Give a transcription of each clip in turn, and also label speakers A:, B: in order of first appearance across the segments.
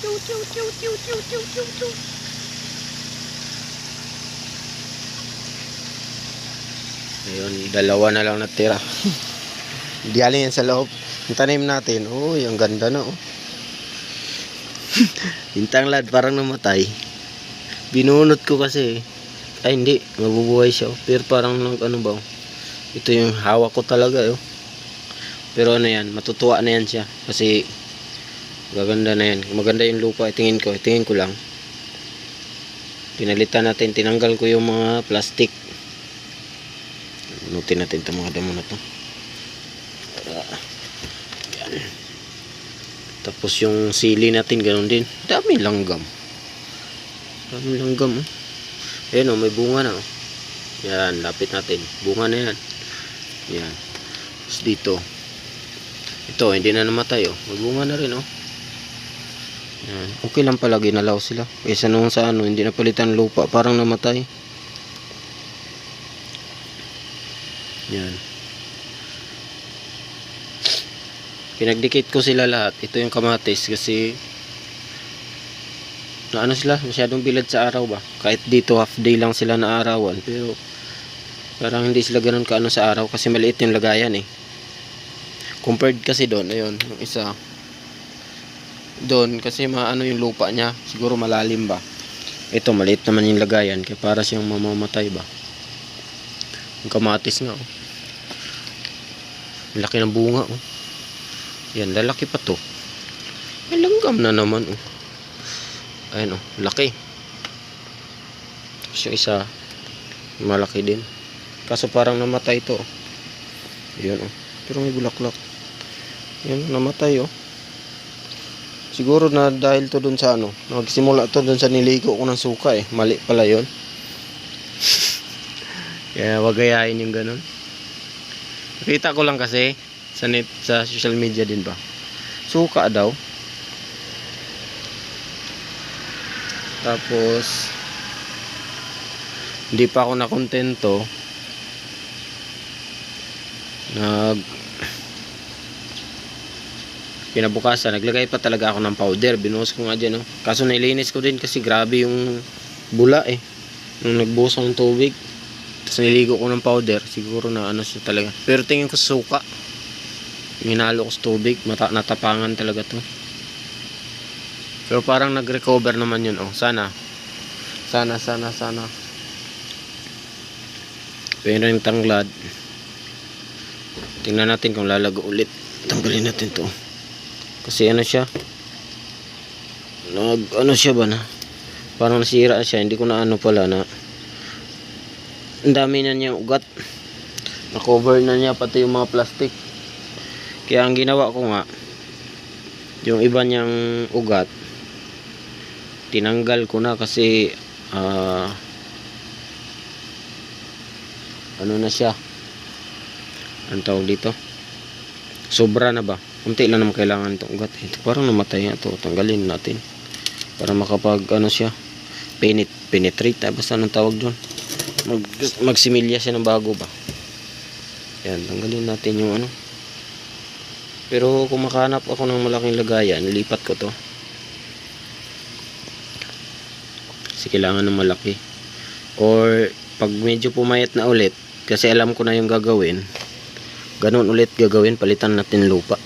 A: Chu, chu, chu, chu, chu, chu, chu, chu. Ayun, dalawa na lang natira. Di alin yan sa loob. Yung tanim natin, uy, ang ganda na, oh. Yung tanglad, parang namatay. Binunot ko kasi. Ay, hindi. Mabubuhay siya. oh. Pero parang, nag- ano ba, oh. Ito yung hawak ko talaga, oh. Pero ano yan, matutuwa na yan siya. Kasi, gaganda na yan. Maganda yung lupa. Tingin ko, tingin ko lang. Pinalitan natin, tinanggal ko yung mga plastic. Nutin natin itong mga damo na to. Yan. Tapos yung sili natin, ganun din. Dami langgam. Dami langgam. Oh. Ayan oh, may bunga na. Oh. Yan, lapit natin. Bunga na yan. Yan. Tapos dito. Ito, hindi na namatay. Oh. May bunga na rin. Oh. Yan. Okay lang pala ginalaw sila. Kaysa nung sa ano, hindi napalitan lupa. Parang namatay. Yan. Pinagdikit ko sila lahat. Ito yung kamatis kasi na ano sila, masyadong bilad sa araw ba? Kahit dito half day lang sila na arawan. Pero parang hindi sila ganun kaano sa araw kasi maliit yung lagayan eh. Compared kasi doon, ayun, yung isa. Doon kasi maano yung lupa niya, siguro malalim ba. Ito maliit naman yung lagayan kaya para siyang mamamatay ba. Yung kamatis nga oh. Laki ng bunga oh. Yan, lalaki pa to. Langgam na naman oh. Ayun oh, laki. Tapos yung isa, malaki din. Kaso parang namatay to. oh. Yun oh. Pero may bulaklak. Yan, namatay oh. Siguro na dahil to dun sa ano, nagsimula to dun sa niligo ko ng suka eh. Mali pala yun. Kaya wag gayahin yung ganun. Nakita ko lang kasi sa net, sa social media din ba. Suka daw. Tapos hindi pa ako nakontento. Nag kinabukasan, naglagay pa talaga ako ng powder. Binuhos ko nga dyan, no? Kaso nilinis ko din kasi grabe yung bula eh. Nung nagbuhos ng tubig. Tapos niligo ko ng powder. Siguro na ano siya talaga. Pero tingin ko suka. Minalo ko sa tubig. Mata natapangan talaga to. Pero parang nag-recover naman yun. Oh, sana. Sana, sana, sana. Pero yung tanglad. Tingnan natin kung lalago ulit. Tanggalin natin to. Kasi ano siya. Nag, ano siya ba na? Parang nasira siya. Hindi ko na ano pala na. Ang dami na niya ugat. Na-cover na niya pati yung mga plastic. Kaya ang ginawa ko nga, yung iba niyang ugat, tinanggal ko na kasi ah ano na siya ang tawag dito sobra na ba kunti lang naman kailangan itong ugat. Ito parang namatay nga ito. Tanggalin natin. Para makapag ano siya penet penetrate. Ah, basta anong tawag doon mag, magsimilya siya ng bago ba? Yan tanggalin natin yung ano. Pero kung makahanap ako ng malaking lagayan nilipat ko to. Kasi kailangan ng malaki. Or pag medyo pumayat na ulit kasi alam ko na yung gagawin ganun ulit gagawin palitan natin lupa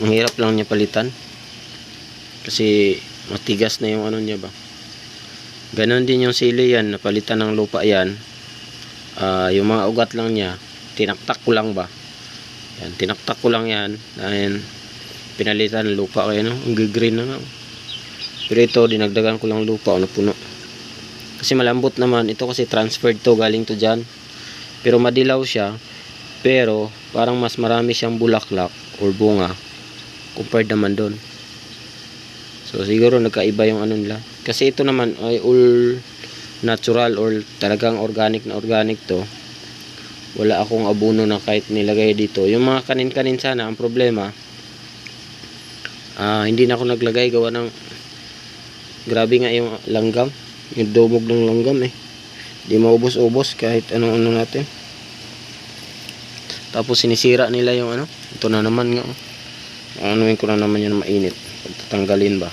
A: ang hirap lang niya palitan. Kasi matigas na yung ano niya ba. Ganun din yung sili yan napalitan ng lupa yan. Ah, yung mga ugat lang niya tinaktak ko lang ba. Yan tinaktak ko lang yan and pinalitan ng lupa. Kaya no ang green na nga. Pero ito dinagdagan ko lang lupa ano puno. Kasi malambot naman. Ito kasi transferred to galing to dyan. Pero madilaw siya. Pero parang mas marami siyang bulaklak or bunga compared naman doon. So siguro nagkaiba yung ano nila. Kasi ito naman ay all natural or talagang organic na organic to. Wala akong abuno na kahit nilagay dito. Yung mga kanin-kanin sana ang problema ah hindi na ako naglagay gawa ng grabe nga yung langgam. Yung dumog ng langgam eh. Di maubos-ubos kahit anong ano natin. Tapos sinisira nila yung ano ito na naman nga oh. Anuin ko na naman yan mainit. Pagtatanggalin ba.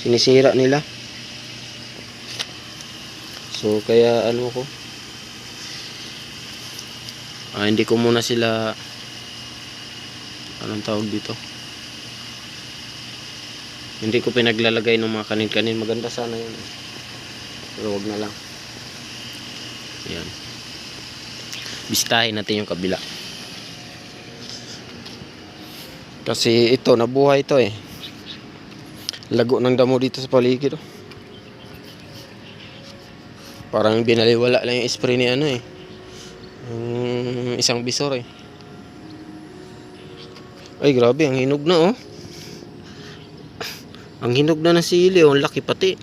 A: Sinisira nila. So, kaya ano ko. Ah, hindi ko muna sila anong tawag dito. Hindi ko pinaglalagay ng mga kanin-kanin. Maganda sana yun. Pero wag na lang. Yan. Bistahin natin yung kabila. Kasi ito, nabuhay ito eh. Lago ng damo dito sa paligid. Oh. Parang binaliwala lang yung spray ni ano eh. Yung isang bisor eh. Ay grabe, ang hinog na oh. Ang hinog na ng sili oh, ang laki pati.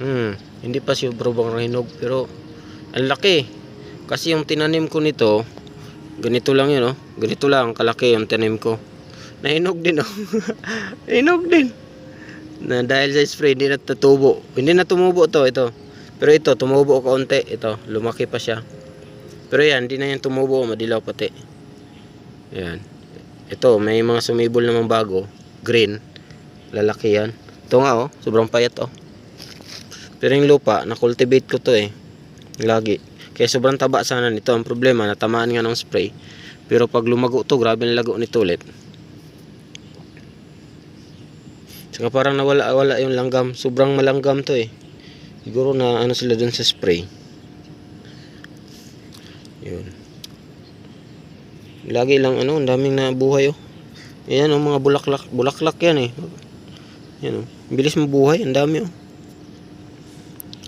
A: Hmm, hindi pa siya sobrang hinog pero ang laki. Kasi yung tinanim ko nito, ganito lang yun oh. Ganito lang kalaki yung tinanim ko. Nahinog din oh. Nahinog din. Na dahil sa spray hindi na tatubo. Hindi na tumubo to ito. Pero ito tumubo kaunti ito. Lumaki pa siya. Pero yan, hindi na yan tumubo, madilaw pati. Yan. Ito, may mga sumibol namang bago, green. Lalaki yan. Ito nga oh, sobrang payat oh. Pero yung lupa, na-cultivate ko to eh. Lagi. Kaya sobrang taba sana nito. Ang problema, natamaan nga ng spray. Pero pag lumago to, grabe ang lago nito ulit. Saka parang nawala-wala yung langgam. Sobrang malanggam to eh. Siguro na ano sila dun sa spray. Yun. Lagi lang ano, ang daming nabuhay oh. Ayan oh, mga bulaklak. Bulaklak yan eh. Yan oh. Bilis mabuhay, ang dami oh.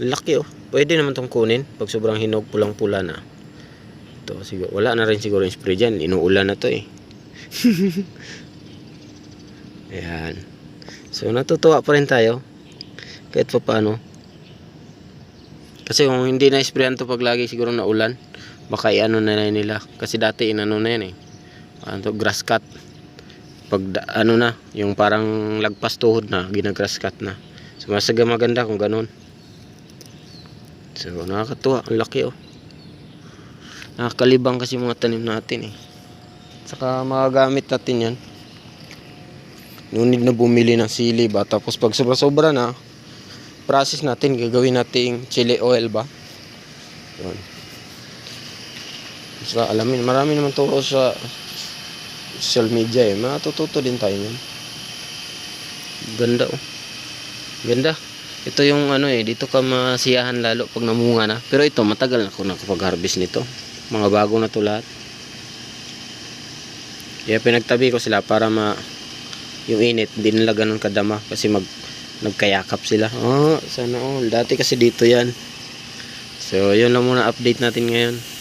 A: Laki oh. Pwede naman tong kunin pag sobrang hinog pulang-pula na. Ito siguro wala na rin siguro yung spray diyan. Inuulan na to eh. Ayan. So natutuwa pa rin tayo. Kahit pa paano. Kasi kung hindi na sprayan to pag lagi siguro na ulan, baka iano na na nila. Kasi dati inano na yan eh. Ano to, grass cut. Pag ano na, yung parang lagpas tuhod na, ginagrass cut na. So masaga maganda kung ganun. So nakakatuwa, ang laki oh. Nakakalibang kasi mga tanim natin eh. Saka magagamit natin yan. Ngunit na bumili ng sili ba. Tapos pag sobra-sobra na, process natin, gagawin nating chili oil ba. Yun. Saka alamin, marami naman turo sa social media eh. Matututo din tayo yun. Ganda oh. Ganda. Ito yung ano eh, dito ka masiyahan lalo pag namunga na. Pero ito, matagal na ako nakapag-harvest nito. Mga bago na to. Kaya pinagtabi ko sila para ma yung init, hindi nila ganun kadama kasi mag nagkayakap sila. Oh, sana all. Dati kasi dito yan. So, yun lang muna update natin ngayon.